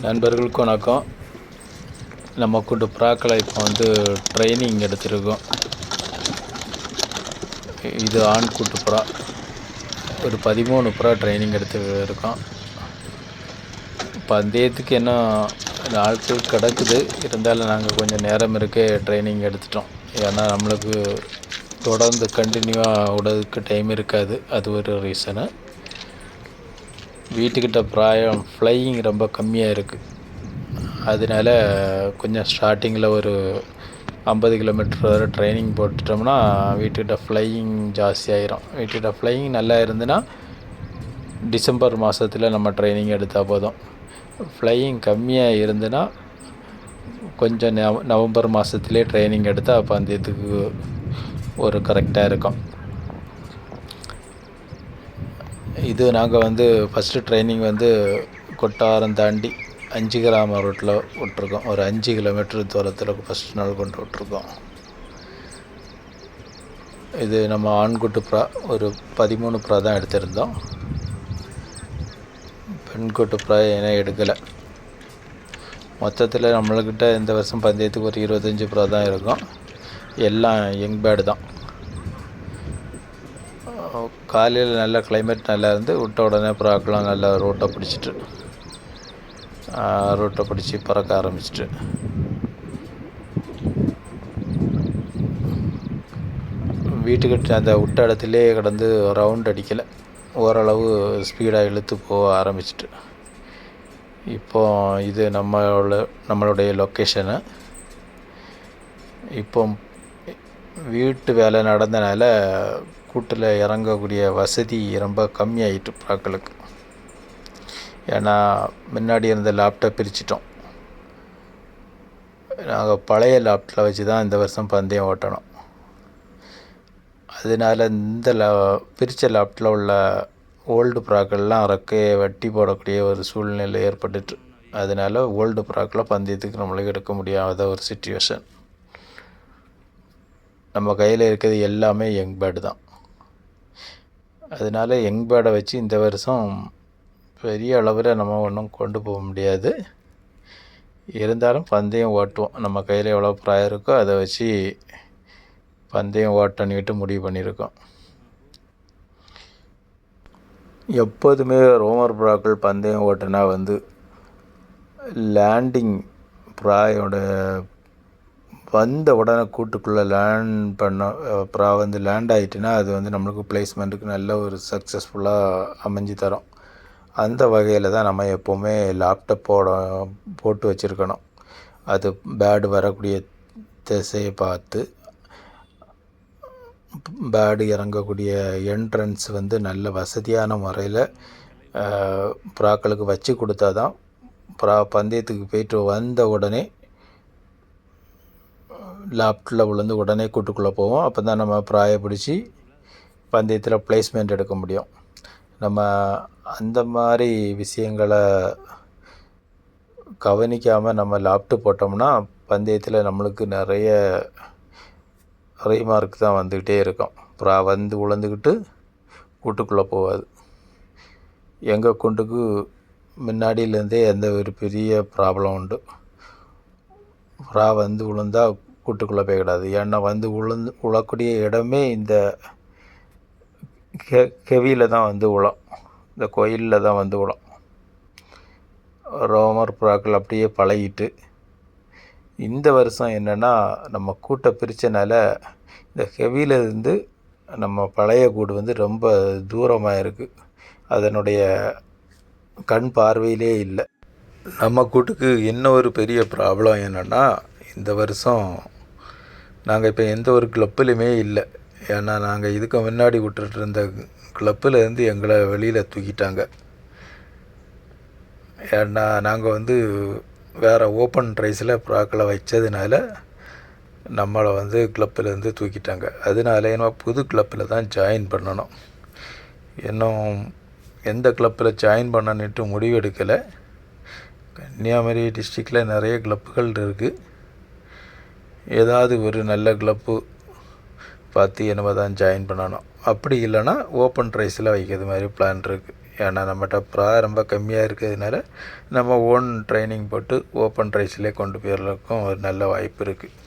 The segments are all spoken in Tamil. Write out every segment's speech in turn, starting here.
நண்பர்களுக்கு வணக்கம். நம்ம கூட்டு புறாக்களை இப்போ வந்து ட்ரைனிங் எடுத்திருக்கோம். இது ஆண் கூட்டு புறா. ஒரு பதிமூணு புறா ட்ரைனிங் எடுத்து இருக்கோம் பந்தயத்துக்கு என்ன நாட்கள் கிடக்குது இருந்தாலும் நாங்கள் கொஞ்சம் நேரம் இருக்கே ட்ரைனிங் எடுத்துட்டோம். ஏன்னா நம்மளுக்கு தொடர்ந்து கண்டினியூவாக விடதுக்கு டைம் இருக்காது. அது ஒரு ரீசனு வீட்டுக்கிட்ட பிராயம் ஃப்ளையிங் ரொம்ப கம்மியாக இருக்குது அதனால கொஞ்சம் ஸ்டார்டிங்கில் ஒரு ஐம்பது கிலோமீட்டர் வரை ட்ரைனிங் போட்டுட்டோம்னா வீட்டுக்கிட்ட ஃப்ளையிங் ஜாஸ்தியாயிரும் வீட்டுக்கிட்ட ஃப்ளையிங் நல்லா இருந்துன்னா டிசம்பர் மாதத்தில் நம்ம ட்ரைனிங் எடுத்தால் போதும். ஃப்ளையிங் கம்மியாக இருந்துன்னா கொஞ்சம் நவ நவம்பர் மாதத்துலேயே ட்ரைனிங் எடுத்தால் அப்போ அந்தயத்துக்கு ஒரு கரெக்டாக இருக்கும். இது நாங்கள் வந்து ஃபஸ்ட்டு ட்ரைனிங் வந்து கொட்டாரம் தாண்டி அஞ்சு கிராம ரோட்டில் விட்ருக்கோம் ஒரு அஞ்சு கிலோமீட்டர் தூரத்தில் ஃபஸ்ட் நாள் கொண்டு விட்ருக்கோம் இது நம்ம ஆண்குட்டு ப்ரா ஒரு பதிமூணு ப்ரா தான் எடுத்திருந்தோம். பெண்குட்டு ப்ரா ஏன்னா எடுக்கலை. மொத்தத்தில் நம்மள்கிட்ட இந்த வருஷம் பந்தயத்துக்கு ஒரு இருபத்தஞ்சி ப்ரா தான் இருக்கும். எல்லாம் யங் பேர்டு தான். காலையில் நல்ல கிளைமேட் நல்லா இருந்து விட்ட உடனே புறாக்கெலாம் நல்லா ரோட்டை பிடிச்சிட்டு ரோட்டை பிடிச்சி பறக்க ஆரம்பிச்சிட்டு. வீட்டுக்கிட்ட அந்த விட்ட இடத்துலே கிடந்து ரவுண்ட் அடிக்கலை. ஓரளவு ஸ்பீடாக இழுத்து போக ஆரம்பிச்சிட்டு. இப்போ இது நம்மளோட நம்மளுடைய லொக்கேஷனு இப்போ வீட்டு வேலை நடந்தனால கூட்டில் இறங்கக்கூடிய வசதி ரொம்ப கம்மியாயிட்டு புறாக்களுக்கு ஏன்னா முன்னாடி இருந்த லேப்டாப் பிரிச்சிட்டோம். நாங்கள் பழைய லேப்டில் வச்சு தான் இந்த வருஷம் பந்தயம் ஓட்டணும். அதனால இந்த ல பிரித்த லேப்டில் உள்ள ஓல்டு புறாக்கள்லாம் ரெக்கையை வட்டி போடக்கூடிய ஒரு சூழ்நிலை ஏற்பட்டுட்டு அதனால ஓல்டு புறாக்களை பந்தயத்துக்கு நம்மளுக்கு எடுக்க முடியாத ஒரு சுச்சுவேஷன் நம்ம கையில் இருக்கிறது எல்லாமே யங் பேர்டு தான். அதனால யங் பேர்டை வச்சு இந்த வருஷம் பெரிய அளவில் நம்ம ஒன்றும் கொண்டு போக முடியாது. இருந்தாலும் பந்தயம் ஓட்டுவோம். நம்ம கையில் எவ்வளோ ப்ராயம் இருக்கோ அதை வச்சு பந்தயம் ஓட்டணிட்டு முடிவு பண்ணியிருக்கோம். எப்போதுமே ரோமர் புறாக்கள் பந்தயம் ஓட்டினா வந்து லேண்டிங் ப்ராயோட வந்த உடனே கூட்டுக்குள்ளே லேண்ட் பண்ண ப்ரா வந்து லேண்ட் ஆகிட்டுனா அது வந்து நம்மளுக்கு பிளேஸ்மெண்ட்டுக்கு நல்ல ஒரு சக்ஸஸ்ஃபுல்லாக அமைஞ்சு தரும். அந்த வகையில் தான் நம்ம எப்போவுமே லேப்டாப்போட போட்டு வச்சுருக்கணும். அது பேடு வரக்கூடிய திசையை பார்த்து பேடு இறங்கக்கூடிய என்ட்ரன்ஸ் வந்து நல்ல வசதியான முறையில் புறாக்களுக்கு வச்சு கொடுத்தா தான் புறா பந்தயத்துக்கு போயிட்டு வந்த உடனே லாப்டில் விழுந்து உடனே கூட்டுக்குள்ளே போவோம். அப்போ தான் நம்ம ப்ராயை பிடிச்சி பந்தயத்தில் ப்ளேஸ்மெண்ட் எடுக்க முடியும். நம்ம அந்த மாதிரி விஷயங்களை கவனிக்காமல் நம்ம லாப்ட்டு போட்டோம்னா பந்தயத்தில் நம்மளுக்கு நிறைய ரீமார்க் தான் வந்துக்கிட்டே இருக்கும். ப்ரா வந்து உழந்துக்கிட்டு கூட்டுக்குள்ளே போகாது. எங்கள் கூண்டுக்கு முன்னாடியிலேருந்தே எந்த ஒரு பெரிய ப்ராப்ளம் உண்டு. ப்ரா வந்து உளுந்தால் கூட்டுக்குள்ளே போய்க்கிடாது. ஏன்னா வந்து உளுந்து உழக்கூடிய இடமே இந்த கெ கெவியில் தான் வந்து உளம் இந்த கோயிலில் தான் வந்து உளம் ரோமர் புறாக்கள் அப்படியே பழகிட்டு இந்த வருஷம் என்னென்னா நம்ம கூட்டை பிரித்தனால இந்த ஹெவியில் இருந்து நம்ம பழைய கூடு வந்து ரொம்ப தூரமாக இருக்குது அதனுடைய கண் பார்வையிலே இல்லை. நம்ம கூட்டுக்கு என்ன ஒரு பெரிய ப்ராப்ளம் என்னென்னா இந்த வருஷம் நாங்கள் இப்போ எந்த ஒரு கிளப்புலையுமே இல்லை. ஏன்னா நாங்கள் இதுக்கு முன்னாடி விட்டுட்டு இருந்த கிளப்புலேருந்து எங்களை வெளியில் தூக்கிட்டாங்க. ஏன்னா நாங்கள் வந்து வேறு ஓப்பன் ரைஸில் புறாக்களை வச்சதுனால நம்மளை வந்து கிளப்பிலேருந்து தூக்கிட்டாங்க. அதனால என்ன புது கிளப்பில் தான் ஜாயின் பண்ணணும். இன்னும் எந்த கிளப்பில் ஜாயின் பண்ணணுன்ட்டு முடிவு எடுக்கலை கன்னியாகுமரி டிஸ்ட்ரிக்டில் நிறைய கிளப்புகள் இருக்குது ஏதாவது ஒரு நல்ல கிளப்பு பார்த்து என்னமோ தான் ஜாயின் பண்ணணும். அப்படி இல்லைன்னா ஓப்பன் ட்ரைஸில் வைக்கிறது மாதிரி பிளான் இருக்குது ஏன்னா நம்மகிட்ட ப்ரா ரொம்ப கம்மியாக இருக்கிறதுனால நம்ம ஓன் ட்ரைனிங் போட்டு ஓப்பன் ட்ரைஸ்லேயே கொண்டு போயிடுறதுக்கும் ஒரு நல்ல வாய்ப்பு இருக்குது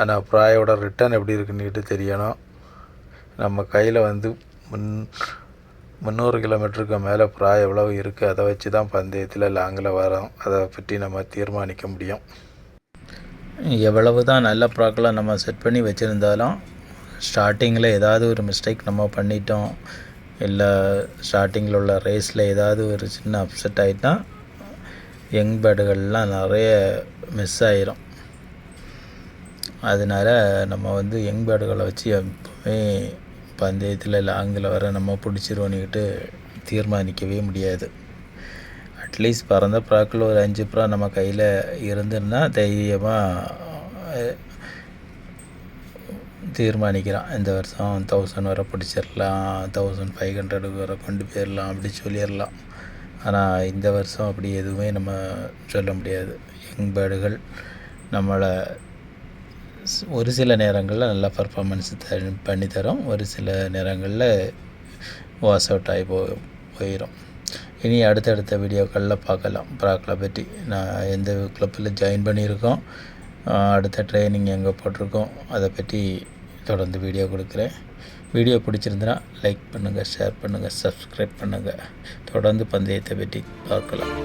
ஆனால் ப்ராயோட ரிட்டர்ன் எப்படி இருக்குன்னுட்டு தெரியணும். நம்ம கையில் வந்து முன் முந்நூறு கிலோமீட்டருக்கு மேலே பிராய எவ்வளவு இருக்குது அதை வச்சு தான் பந்தயத்தில் லாங்கில் வரோம். அதை பற்றி நம்ம தீர்மானிக்க முடியும். எவ்வளவு தான் நல்ல ப்ராக்களை நம்ம செட் பண்ணி வச்சுருந்தாலும் ஸ்டார்டிங்கில் ஏதாவது ஒரு மிஸ்டேக் நம்ம பண்ணிட்டோம் இல்லை ஸ்டார்டிங்கில் உள்ள ரேஸில் ஏதாவது ஒரு சின்ன அப்செட் ஆகிட்டா யங் பேர்டுகள்லாம் நிறைய மிஸ் ஆயிரும். அதனால் நம்ம வந்து யங் பேர்டுகளை வச்சு எப்போவுமே பந்தயத்தில் லாங்கில் வர நம்ம பிடிச்சிருவோன்னுக்கிட்டு தீர்மானிக்கவே முடியாது. அட்லீஸ்ட் பறந்த ப்ராக்கள் ஒரு அஞ்சு ப்ரா நம்ம கையில் இருந்துன்னா தைரியமாக தீர்மானிக்கிறான் இந்த வருஷம் தௌசண்ட் வரை பிடிச்சிடலாம் தௌசண்ட் ஃபைவ் ஹண்ட்ரடுக்கு வரை கொண்டு போயிடலாம் அப்படி சொல்லிடலாம் ஆனால் இந்த வருஷம் அப்படி எதுவுமே நம்ம சொல்ல முடியாது. யங் பேர்டுகள் நம்மளை ஒரு சில நேரங்களில் நல்ல பர்ஃபார்மன்ஸ் த பண்ணி தரோம் ஒரு சில நேரங்களில் வாஷ் அவுட் ஆகி போ போயிடும் இனி அடுத்தடுத்த வீடியோக்களில் பார்க்கலாம். ப்ராக்களை பற்றி நான் எந்த கிளப்பில் ஜாயின் பண்ணியிருக்கோம் அடுத்த ட்ரைனிங் எங்கே போட்டிருக்கோம் அதை பற்றி தொடர்ந்து வீடியோ கொடுக்குறேன். வீடியோ பிடிச்சிருந்துன்னா லைக் பண்ணுங்கள் ஷேர் பண்ணுங்கள் சப்ஸ்கிரைப் பண்ணுங்கள் தொடர்ந்து பந்தயத்தை பற்றி பார்க்கலாம்.